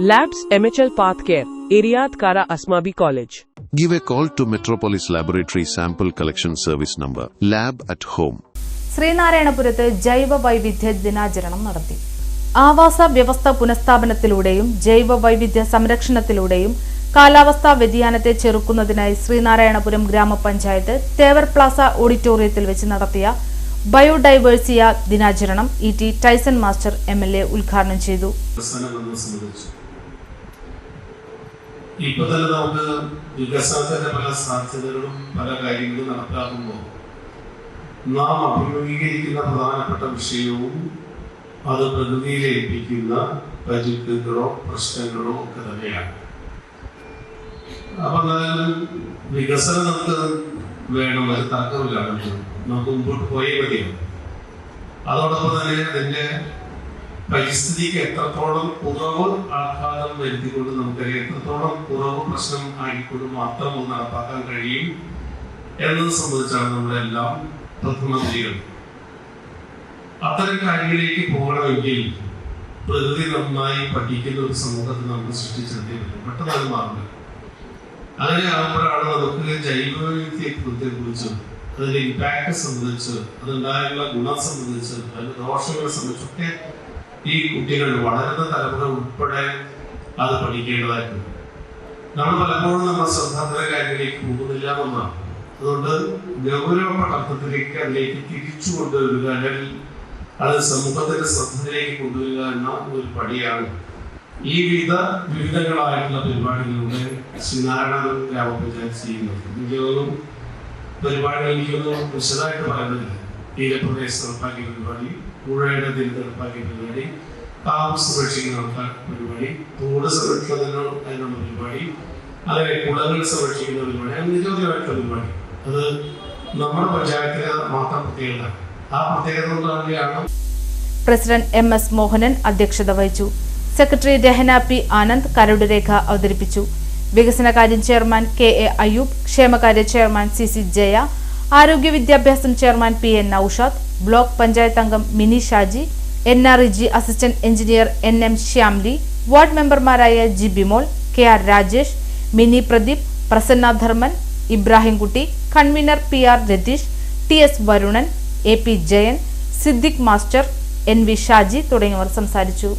Labs MHL Path Care, Iriad Kara Asmabi College. Give a call to Metropolis Laboratory Sample Collection Service number Lab at Home. ശ്രീനാരായണപുരത്ത് ജൈവ വൈവിധ്യ ദിനാചരണം നടത്തി ആവാസ വ്യവസ്ഥ പുനഃസ്ഥാപനത്തിലൂടെയും ജൈവ വൈവിധ്യ സംരക്ഷണത്തിലൂടെയും കാലാവസ്ഥാ വ്യതിയാനത്തെ ചെറുക്കുന്നതിനായി ശ്രീനാരായണപുരം ഗ്രാമപഞ്ചായത്ത് തേവർ പ്ലാസ ഓഡിറ്റോറിയത്തിൽ വെച്ച് നടത്തിയ ബയോഡൈവേഴ്സിയ ദിനാചരണം E T Tyson master M L A ഉദ്ഘാടനം ചെയ്തു ഇപ്പൊ തന്നെ നമുക്ക് വികസനത്തിന്റെ പല സാധ്യതകളും പല കാര്യങ്ങളും നടപ്പിലാക്കുമ്പോൾ നാം അഭിമുഖീകരിക്കുന്ന പ്രധാനപ്പെട്ട വിഷയവും അത് പ്രകൃതിയിലെ ഏൽപ്പിക്കുന്ന പരിക്കുകളോ പ്രശ്നങ്ങളോ ഒക്കെ തന്നെയാണ്. അപ്പൊ വികസനം നമുക്ക് വേണം അത് തർക്കമില്ലാണെങ്കിലും നമുക്ക് മുമ്പോട്ട് പോയേ മതിയാവും. അതോടൊപ്പം തന്നെ അതിന്റെ പരിസ്ഥിതിക്ക് എത്രത്തോളം കുറവ് ആഘാതം വരുത്തിക്കൊണ്ട് നമുക്കറിയാം എത്രത്തോളം കുറവ് പ്രശ്നം ആയിക്കൊണ്ട് മാത്രം ഒന്ന് നടപ്പാക്കാൻ കഴിയും എന്നത് സംബന്ധിച്ചാണ് നമ്മളെല്ലാം പ്രധാനമന്ത്രികൾ അത്തരം കാര്യങ്ങളിലേക്ക് പോകണമെങ്കിൽ പ്രകൃതി നന്നായി പഠിക്കുന്ന ഒരു സമൂഹത്തെ നമ്മൾ സൃഷ്ടിച്ചെടുത്തേ പറ്റും പെട്ടെന്ന് അത് അങ്ങനെ ആകുമ്പോഴാണ് നമുക്ക് ജൈവവൈവിധ്യത്തെ കുറിച്ച് അതിന്റെ ഇമ്പാക്ട് സംബന്ധിച്ച് അതുണ്ടായുള്ള ഗുണം സംബന്ധിച്ച് അതിന്റെ ദോഷങ്ങളെ സംബന്ധിച്ചൊക്കെ ഈ കുട്ടികൾ വളരുന്ന തലമുറ ഉൾപ്പെടെ അത് പഠിക്കേണ്ടതായിട്ടുണ്ട്. നമ്മൾ പലപ്പോഴും നമ്മൾ ശ്രദ്ധാന്തര കാര്യങ്ങളിലേക്ക് പോകുന്നില്ല എന്നാണ് അതുകൊണ്ട് ഗൗരവപ്പെട്ട അർത്ഥത്തിലേക്ക് അതിലേക്ക് തിരിച്ചു കൊണ്ടുവരിക അല്ലെങ്കിൽ അത് സമൂഹത്തിന്റെ ശ്രദ്ധയിലേക്ക് കൊണ്ടുവരിക എന്ന ഒരു പടിയാണ് ഈ വിധ വിവിധങ്ങളായിട്ടുള്ള പരിപാടികളിലൂടെ ശ്രീനാരായണ ഗ്രാമപഞ്ചായത്ത് ചെയ്യുന്നത്. എനിക്ക് തോന്നുന്നു പരിപാടി എനിക്കൊന്നും വിശദമായിട്ട് പറയുന്നില്ല തീരപ്രദേശത്ത് നടപ്പാക്കിയ പരിപാടി പുഴയുടെ തീരത്ത് നടപ്പാക്കിയ പരിപാടി കാവ് സംരക്ഷിക്കുന്ന നടപ്പാ- പരിപാടി തോട് സംരക്ഷണത്തിനോ അതിനുള്ള പരിപാടി അങ്ങനെ കുളങ്ങൾ സംരക്ഷിക്കുന്ന പരിപാടി അങ്ങനെ നിരവധിയായിട്ടുള്ള പരിപാടി അത് നമ്മുടെ പഞ്ചായത്തിലെ മാത്രം പ്രത്യേകത. ആ പ്രത്യേകത കൊണ്ടാണ് പ്രസിഡന്റ് എം എസ് മോഹനൻ അധ്യക്ഷത വഹിച്ചു. സെക്രട്ടറി രഹന പി ആനന്ദ് കരട് രേഖ അവതരിപ്പിച്ചു. വികസനകാര്യം ചെയർമാൻ കെ എ അയ്യൂബ് ക്ഷേമകാര്യ ചെയർമാൻ സി സി ജയ ആരോഗ്യ വിദ്യാഭ്യാസം chairman P N Naushad block panchayat അംഗം Mini Shaji N R E G assistant engineer N M Shyamli ward മെമ്പർമാരായ G Bimol K R Rajesh Mini Pradeep Prasanna Dharman Ibrahimkutty convener P R Ratheesh T S Varunan A P Jayan Siddique master N V Shaji തുടങ്ങിയവർ സംസാരിച്ചു.